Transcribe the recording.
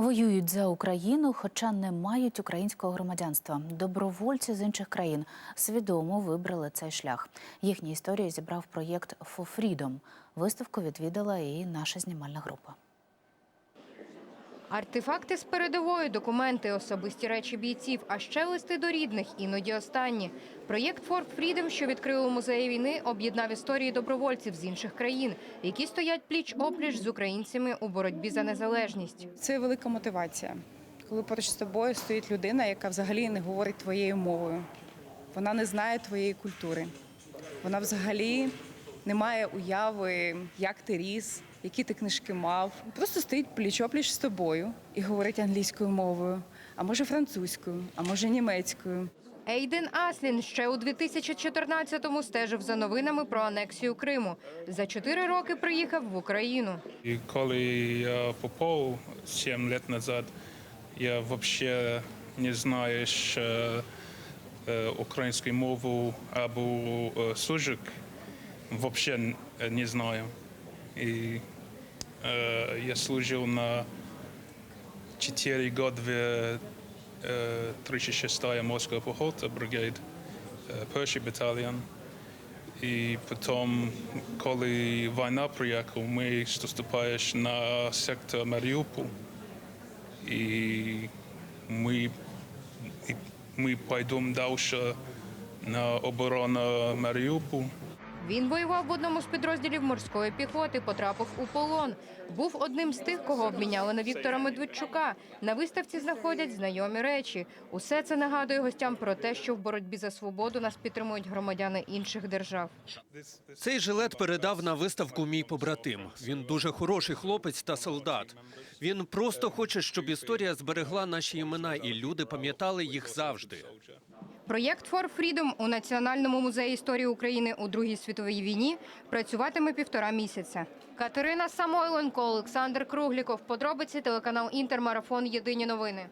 Воюють за Україну, хоча не мають українського громадянства. Добровольці з інших країн свідомо вибрали цей шлях. Їхні історії зібрав проєкт «For Freedom». Виставку відвідала і наша знімальна група. Артефакти з передової, документи, особисті речі бійців, а ще листи до рідних, іноді останні. Проєкт «For Freedom», що відкрили у музеї війни, об'єднав історії добровольців з інших країн, які стоять пліч-опліч з українцями у боротьбі за незалежність. Це велика мотивація, коли поруч з тобою стоїть людина, яка взагалі не говорить твоєю мовою. Вона не знає твоєї культури. Вона взагалі не має уяви, як ти ріс, які ти книжки мав. Просто стоїть пліч-опліч з тобою і говорить англійською мовою, а може французькою, а може німецькою. Ейден Аслін ще у 2014-му стежив за новинами про анексію Криму. За чотири роки приїхав в Україну. И коли я попал 7 лет назад, я вообще не знаю ще, е, українську мову або е. Вообще н- не знаю. И е, я служил на 4 года в е, 36-я морская пехота, бригад, е, перший батальйон. І потім, коли війна приїхала, ми заступаєш на сектор Маріуполь. І ми, ми пойдемо далі на оборону Маріуполя. Він воював в одному з підрозділів морської піхоти, потрапив у полон. Був одним з тих, кого обміняли на Віктора Медведчука. На виставці знаходять знайомі речі. Усе це нагадує гостям про те, що в боротьбі за свободу нас підтримують громадяни інших держав. Цей жилет передав на виставку мій побратим. Він дуже хороший хлопець та солдат. Він просто хоче, щоб історія зберегла наші імена, і люди пам'ятали їх завжди. Проєкт «For Freedom» у Національному музеї історії України у Другій світовій війні працюватиме півтора місяця. Катерина Самойленко, Олександр Кругліков. Подробиці телеканал Інтермарафон. Єдині новини.